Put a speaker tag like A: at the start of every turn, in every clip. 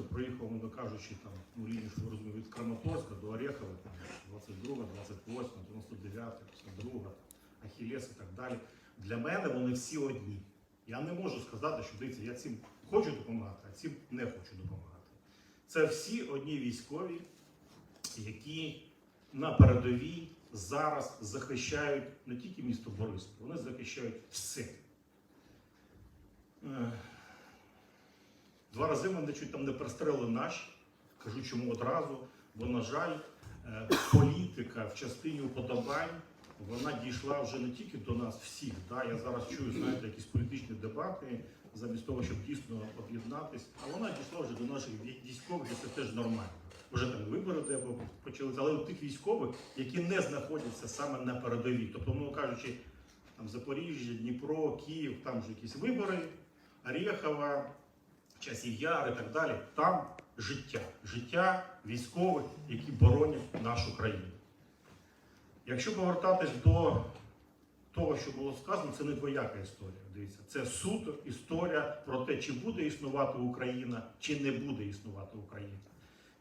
A: просто приїхав, мовно кажучи, там, ну, лінію, що ви розумієте, від Краматорська до Орехова, там, 22, 28, 99, 52, Ахілес і так далі. Для мене вони всі одні. Я не можу сказати, що дивіться, я цим хочу допомагати, а цим не хочу допомагати. Це всі одні військові, які на передовій зараз захищають не тільки місто Бориспіль, вони захищають все. Е, Два рази мене чуть там не пристрелили наші. Кажу, чому одразу, бо, на жаль, е, політика в частині уподобань вона дійшла вже не тільки до нас всіх. Да? Я зараз чую, знаєте, якісь політичні дебати замість того, щоб дійсно об'єднатись, а вона дійшла вже до наших військових, і це теж нормально. Вже там вибори де почалися, але у тих військових, які не знаходяться саме на передовій. Тобто, ну кажучи, там Запоріжжя, Дніпро, Київ, там вже якісь вибори, Орєхова, Часів Яр і так далі. Там життя, життя військових, які боронять нашу країну. Якщо повертатись до того, що було сказано, це не двояка історія. Дивіться, це суто історія про те, чи буде існувати Україна, чи не буде існувати Україна.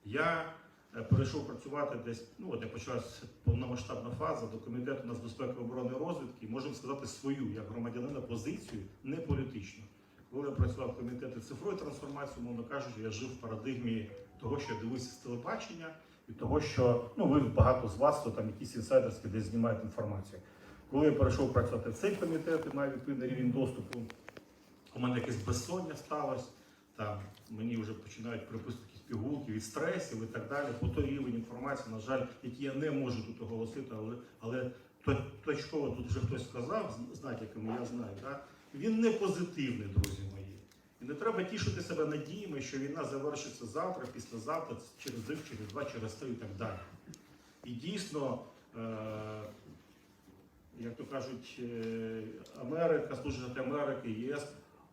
A: Я е, перейшов працювати десь, ну от я почалася повномасштабна фаза до комітету нацбезпеки оборони і розвідки. Можемо сказати свою як громадянина позицію, не політичну. Коли я працював в комітеті цифрової трансформації, мовно кажучи, я жив в парадигмі того, що я дивився з телебачення, і того, що ну ви багато з вас, то там якісь інсайдерські десь знімають інформацію. Коли я перейшов працювати в цей комітет і маю відповідний рівень доступу, у мене якесь безсоння сталося. Там мені вже починають приписувати якісь пігулки від стресів і так далі. По той рівень інформації, на жаль, який я не можу тут оголосити, але, але точково тут вже хтось сказав, з- знаєте, якому я знаю, да? Він не позитивний, друзі мої. І не треба тішити себе надіями, що війна завершиться завтра, післязавтра, через рік, через два, через три і так далі. І дійсно, е- як то кажуть, е, Америка, Штати Америки, ЄС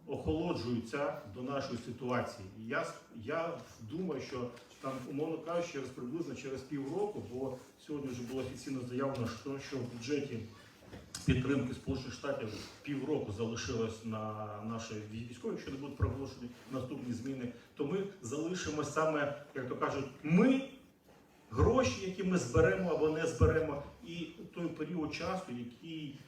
A: охолоджуються до нашої ситуації. І я, я думаю, що там, умовно кажучи, через приблизно через півроку, бо сьогодні вже було офіційно заявлено, що, що в бюджеті підтримки Сполучених Штатів півроку залишилось на наші військові, якщо не будуть проголошені наступні зміни, то ми залишимо саме, як то кажуть, ми гроші, які ми зберемо або не зберемо, і той період часу, який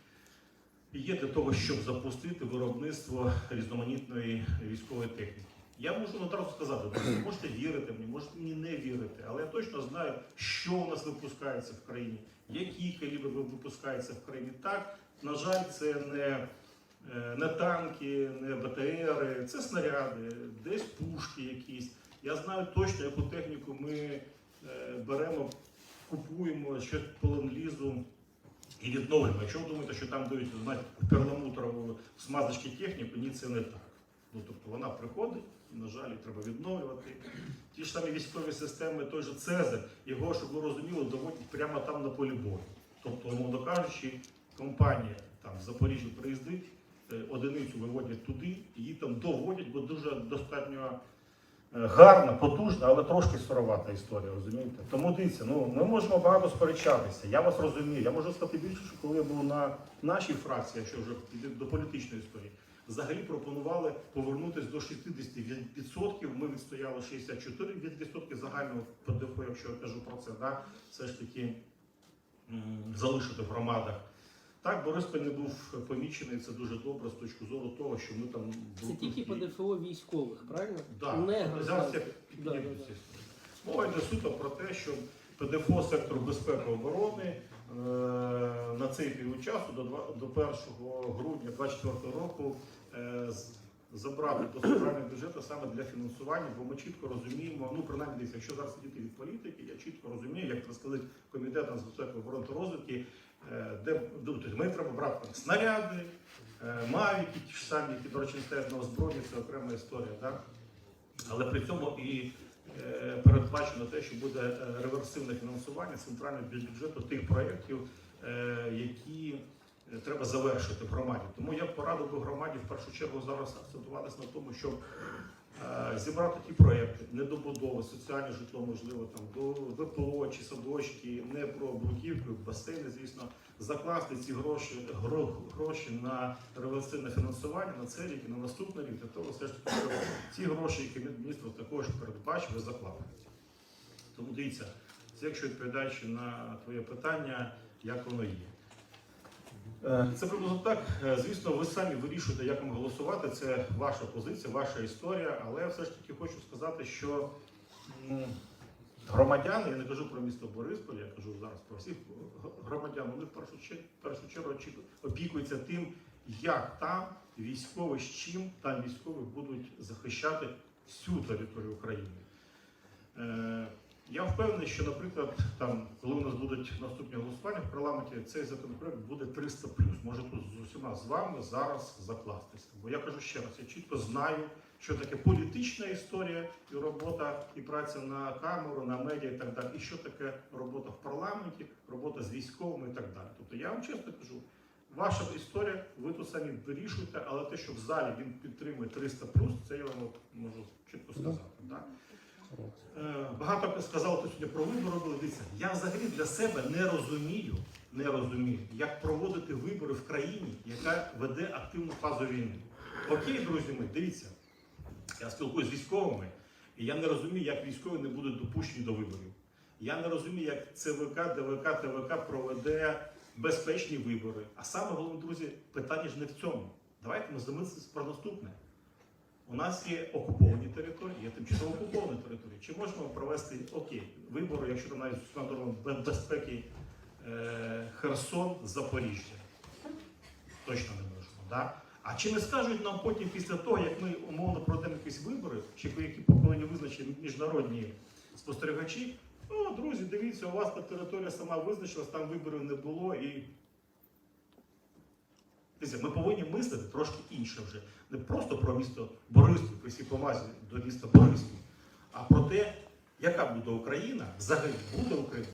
A: є для того, щоб запустити виробництво різноманітної військової техніки. Я можу одразу сказати, можете вірити мені, можете мені не вірити, але я точно знаю, що у нас випускається в країні, які калібри випускаються в країні. Так, на жаль, це не, е, не танки, не БТРи, це снаряди, десь пушки якісь. Я знаю точно, яку техніку ми е, беремо, купуємо щось по ленд-лізу і відновлюємо. Якщо ви думаєте, що там дають перламутрову смазочки техніку, ні, це не так. Ну, тобто вона приходить, і, на жаль, треба відновлювати. Ті ж самі військові системи, той же Цезар, його, щоб ви розуміли, доводять прямо там на полі бою. Тобто, умовно кажучи, компанія там в Запоріжжі приїздить, е, одиницю виводять туди, її там доводять, бо дуже достатньо е, гарна, потужна, але трошки сировата історія, розумієте? Тому дивіться, ну ми можемо багато сперечатися. Я вас розумію. Я можу сказати більше, що коли я був на нашій фракції, якщо вже до політичної історії, взагалі пропонували повернутися до 60%. Ми відстояли 64% загального ПДФО, якщо я кажу про це, да, все ж таки залишити в громадах. Так, Бориспіль не був помічений, це дуже добре з точки зору того, що ми там
B: Це тільки по ДФО військових, правильно?
A: Да.
B: Не
A: Зараз я
B: Да, да, да.
A: Мова йде суто про те, що ПДФО сектору безпеки оборони е, на цей період часу до, два- до 1 грудня 2024 року забрати до центрального бюджету саме для фінансування, бо ми чітко розуміємо, ну принаймні, дивіться, якщо зараз сидіти від політики, я чітко розумію, як розказати комітет безпеки оборони та розвідки, е, де тобто ми треба брати снаряди, е, мавіки, ті ж самі, які, до речі, стоять на озброєнні, це окрема історія. Так? Але при цьому і е, передбачено те, що буде е, реверсивне фінансування центрального бюджету тих проєктів, е, які е, треба завершити в громаді. Тому я б порадив би громаді в першу чергу зараз акцентуватися на тому, щоб е, зібрати ті проекти, недобудови, соціальне житло, можливо, там до ВПО чи садочки, не про бруківку, басейни, звісно, закласти ці гроші, гро- гроші на революційне фінансування на цей рік і на наступний рік, для того все ж таки, ці гроші, які міністр також передбачив, і заклали. Тому дивіться, це якщо відповідаючи на твоє питання, як воно є. Е, Це приблизно так. Е, Звісно, ви самі вирішуєте, як вам голосувати. Це ваша позиція, ваша історія. Але я все ж таки хочу сказати, що громадяни, я не кажу про місто Бориспіль, я кажу зараз про всіх громадян, вони в першу першу чергу опікуються тим, як там військові, з чим там військові будуть захищати всю територію України. Я впевнений, що, наприклад, там, коли у нас будуть наступні голосування в парламенті, цей законопроект буде 300 Може тут з усіма з вами зараз закластися. Бо я кажу ще раз, я чітко знаю, що таке політична історія і робота, і праця на камеру, на медіа і так далі. І що таке робота в парламенті, робота з військовими і так далі. Тобто я вам чесно кажу, ваша історія, ви тут самі вирішуєте, але те, що в залі він підтримує 300 це я вам можу чітко сказати. Да? Багато сказали тут сьогодні про вибори робили. Дивіться, я взагалі для себе не розумію, не розумію, як проводити вибори в країні, яка веде активну фазу війни. Окей, друзі мої, дивіться, я спілкуюся з військовими, і я не розумію, як військові не будуть допущені до виборів. Я не розумію, як ЦВК, ДВК, ТВК проведе безпечні вибори. А саме головне, друзі, питання ж не в цьому. Давайте ми замислимося про наступне. У нас є окуповані території, є тимчасово окуповані території. Чи можемо провести окей, вибори, якщо там навіть з безпеки е, Херсон, Запоріжжя? Точно не можемо. Да? А чи не скажуть нам потім після того, як ми умовно проведемо якісь вибори, чи які повинні визначені міжнародні спостерігачі? О, друзі, дивіться, у вас та територія сама визначилась, там виборів не було і. Ми повинні мислити трошки інше вже. Не просто про місто Бориспіль, при всій повазі до міста Бориспіль, а про те, яка буде Україна, взагалі буде Україна.